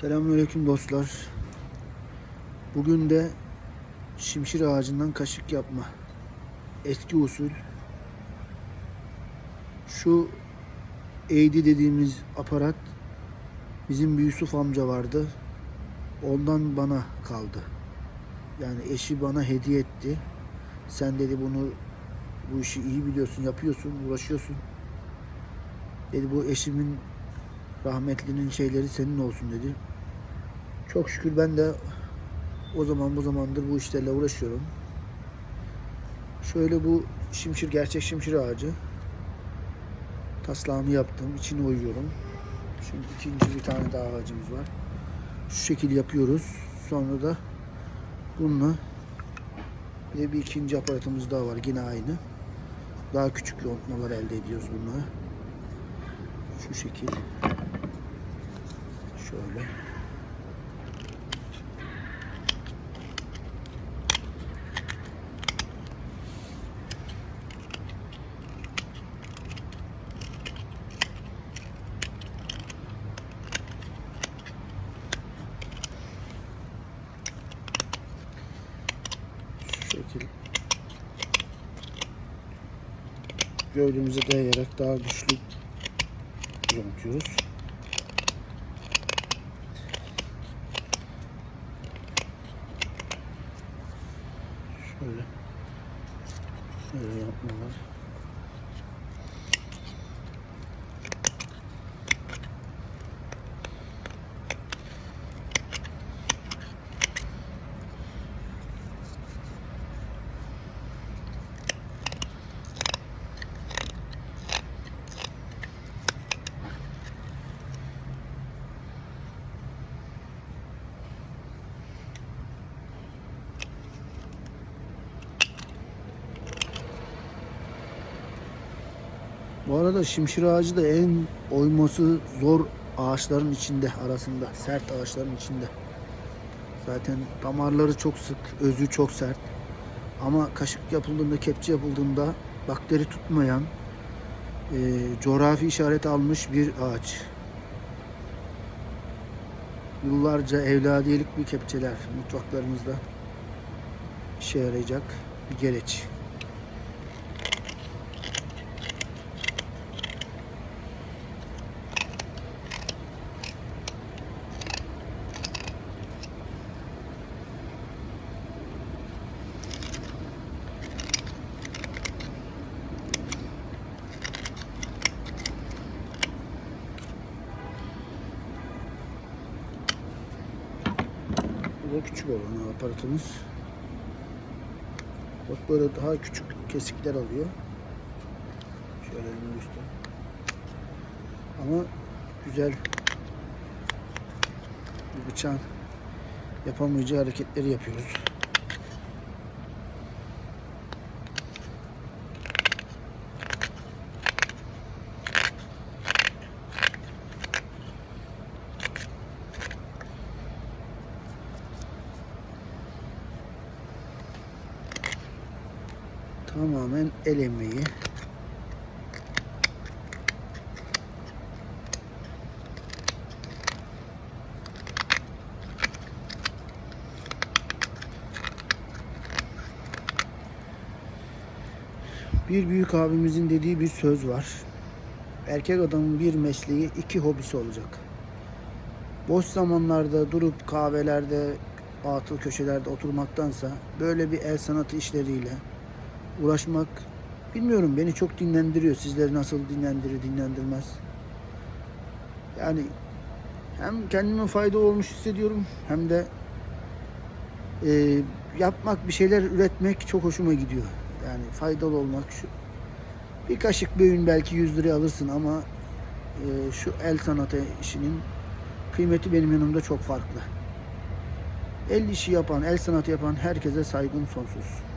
Selamünaleyküm dostlar. Bugün de şimşir ağacından kaşık yapma. Eski usul. Şu eğdi dediğimiz aparat bizim bir Yusuf amca vardı. Ondan bana kaldı. Yani eşi bana hediye etti. Sen dedi bunu bu işi iyi biliyorsun, yapıyorsun, uğraşıyorsun. Dedi bu eşimin rahmetlinin şeyleri senin olsun dedi. Çok şükür ben de o zaman bu zamandır bu işlerle uğraşıyorum. Şöyle bu şimşir gerçek şimşir ağacı. Taslağını yaptım. içine oyuyorum. Şimdi ikinci bir tane daha ağacımız var. Şu şekil yapıyoruz. Sonra da bununla bir de bir ikinci aparatımız daha var. Yine aynı. Daha küçük yontmalar elde ediyoruz bununla. Şu şekil. Şöyle. Şekil. Gövdemize dayayarak daha güçlü yontuyoruz. Şöyle. Şöyle yapmalar. Bu arada şimşir ağacı da en oyması zor ağaçların içinde arasında. Sert ağaçların içinde. Zaten damarları çok sık, özü çok sert. Ama kaşık yapıldığında, kepçe yapıldığında bakteri tutmayan, e, coğrafi işaret almış bir ağaç. Yıllarca evladiyelik bir kepçeler mutfaklarımızda işe yarayacak bir gereç. Bu da küçük olan aparatımız. Bak böyle daha küçük kesikler alıyor. Şöyle elimi üstte. Ama güzel bir bıçağın yapamayacağı hareketleri yapıyoruz. Tamamen el emeği. Bir büyük abimizin dediği bir söz var. Erkek adamın bir mesleği, iki hobisi olacak. Boş zamanlarda durup kahvelerde, atıl köşelerde oturmaktansa böyle bir el sanatı işleriyle uğraşmak bilmiyorum beni çok dinlendiriyor. Sizleri nasıl dinlendirir, dinlendirmez. Yani hem kendime fayda olmuş hissediyorum hem de e, yapmak, bir şeyler üretmek çok hoşuma gidiyor. Yani faydalı olmak şu bir kaşık bir öğün belki 100 liraya alırsın ama e, şu el sanatı işinin kıymeti benim yanımda çok farklı. El işi yapan, el sanatı yapan herkese saygım sonsuz.